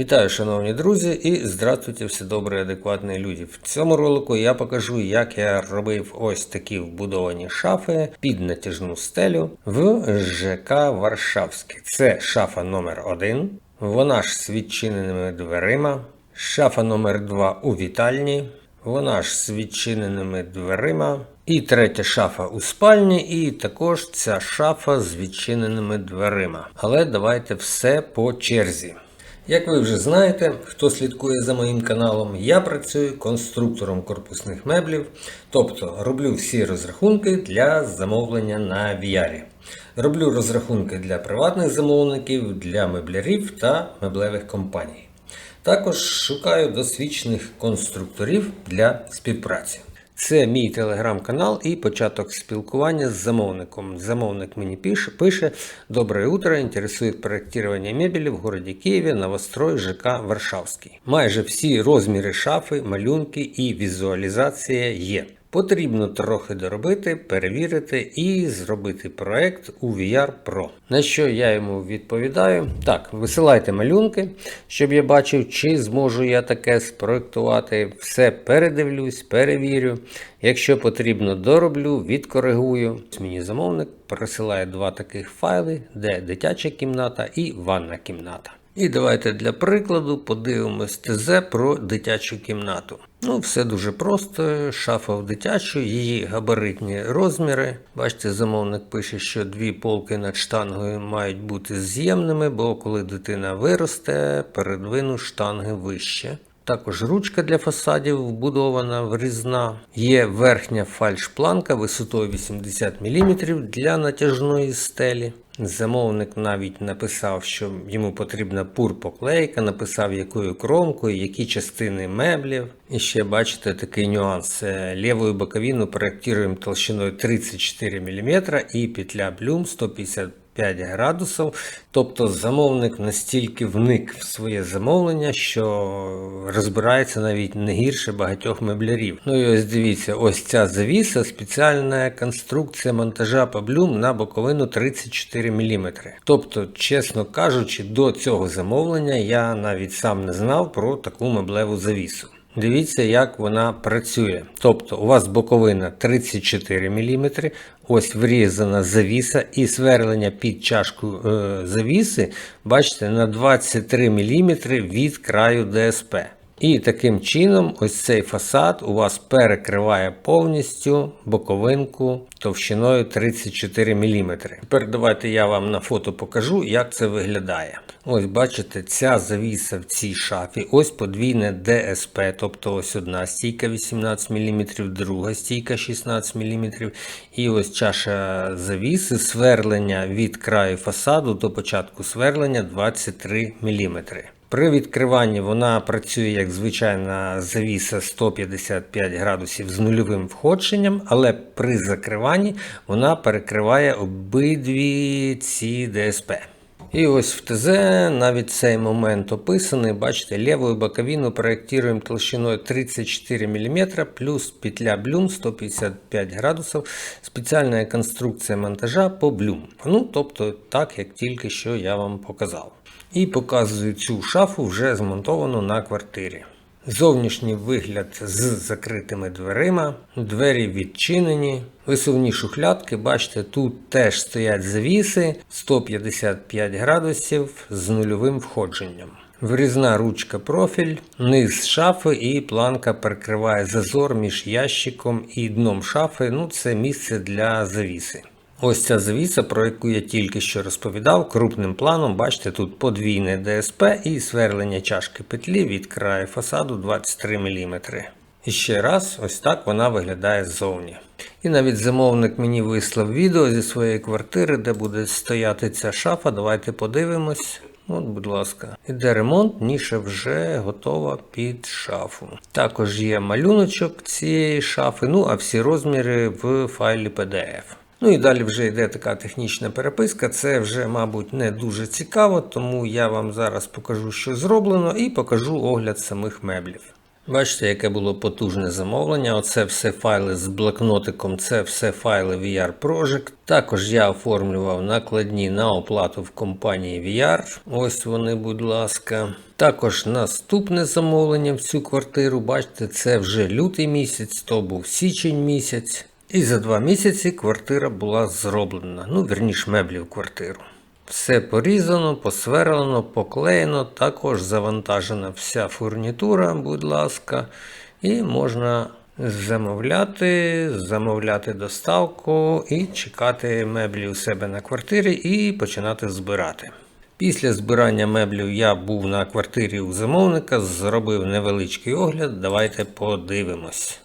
Вітаю, шановні друзі, і здравствуйте, всі добрі, адекватні люди. В цьому ролику я покажу, як я робив ось такі вбудовані шафи під натяжну стелю в ЖК Варшавське. Це шафа номер 1 вона ж з відчиненими дверима, шафа номер 2 у вітальні, вона ж з відчиненими дверима. І третя шафа у спальні, і також ця шафа з відчиненими дверима. Але давайте все по черзі. Як ви вже знаєте, хто слідкує за моїм каналом, я працюю конструктором корпусних меблів, тобто роблю всі розрахунки для замовлення на VR. Роблю розрахунки для приватних замовників, для меблярів та меблевих компаній. Також шукаю досвідчених конструкторів для співпраці. Це мій телеграм-канал і початок спілкування з замовником. Замовник мені пише, пише Доброе утро, інтересує проєктування мебелі в городі Києві, новострой ЖК Варшавський. Майже всі розміри шафи, малюнки і візуалізація є. Потрібно трохи доробити, перевірити і зробити проект у VR Pro. На що я йому відповідаю? Так, висилайте малюнки, щоб я бачив, чи зможу я таке спроектувати. Все передивлюсь, перевірю. Якщо потрібно, дороблю, відкоригую. Мені замовник присилає два таких файли, де дитяча кімната і ванна кімната. І давайте для прикладу подивимось ТЗ про дитячу кімнату. Ну, все дуже просто. Шафа в дитячу, її габаритні розміри. Бачите, замовник пише, що дві полки над штангою мають бути з'ємними, бо коли дитина виросте, передвину штанги вище. Також ручка для фасадів вбудована врізна. Є верхня фальшпланка висотою 80 мм для натяжної стелі. Замовник навіть написав, що йому потрібна пур-поклейка, написав, якою кромкою, які частини меблів. І ще бачите такий нюанс. Лівою боковину проєктуємо толщиною 34 мм і петля блюм 150 5 градусів. Тобто замовник настільки вник в своє замовлення, що розбирається навіть не гірше багатьох меблярів. Ну і ось дивіться, ось ця завіса спеціальна конструкція монтажа паблюм на боковину 34 мм. Тобто, чесно кажучи, до цього замовлення я навіть сам не знав про таку меблеву завісу. Дивіться, як вона працює. Тобто у вас боковина 34 мм, ось врізана завіса і сверлення під чашку е, завіси, бачите, на 23 мм від краю ДСП. І таким чином, ось цей фасад у вас перекриває повністю боковинку товщиною 34 мм. Тепер давайте я вам на фото покажу, як це виглядає. Ось бачите, ця завіса в цій шафі, ось подвійне ДСП, тобто ось одна стійка 18 мм, друга стійка 16 мм. І ось чаша завіси, сверлення від краю фасаду до початку сверлення 23 мм. При відкриванні вона працює як звичайна завіса 155 градусів з нульовим входженням, але при закриванні вона перекриває обидві ці ДСП. І ось в ТЗ навіть цей момент описаний. Бачите, лівою боковину проєктуємо толщиною 34 мм плюс петля блюм 155 градусів. Спеціальна конструкція монтажа по блюм. Ну, тобто, так як тільки що я вам показав. І показую цю шафу вже змонтовану на квартирі. Зовнішній вигляд з закритими дверима, двері відчинені, висувні шухлядки, бачите, тут теж стоять завіси 155 градусів з нульовим входженням. Врізна ручка профіль, низ шафи і планка перекриває зазор між ящиком і дном шафи. Ну, Це місце для завіси. Ось ця завіса, про яку я тільки що розповідав, крупним планом, бачите, тут подвійне ДСП і сверлення чашки петлі від краю фасаду 23 мм. І ще раз, ось так вона виглядає ззовні. І навіть замовник мені вислав відео зі своєї квартири, де буде стояти ця шафа. Давайте подивимось. От, будь ласка, іде ремонт, ніша вже готова під шафу. Також є малюночок цієї шафи, ну а всі розміри в файлі PDF. Ну і далі вже йде така технічна переписка. Це вже, мабуть, не дуже цікаво, тому я вам зараз покажу, що зроблено, і покажу огляд самих меблів. Бачите, яке було потужне замовлення. Оце все файли з блокнотиком, це все файли VR Project. Також я оформлював накладні на оплату в компанії VR. Ось вони, будь ласка. Також наступне замовлення в цю квартиру. Бачите, це вже лютий місяць, то був січень місяць. І за два місяці квартира була зроблена. Ну, верніше, меблі в квартиру. Все порізано, посверлено, поклеєно, також завантажена вся фурнітура, будь ласка, і можна замовляти, замовляти доставку і чекати меблі у себе на квартирі і починати збирати. Після збирання меблів я був на квартирі у замовника, зробив невеличкий огляд. Давайте подивимось.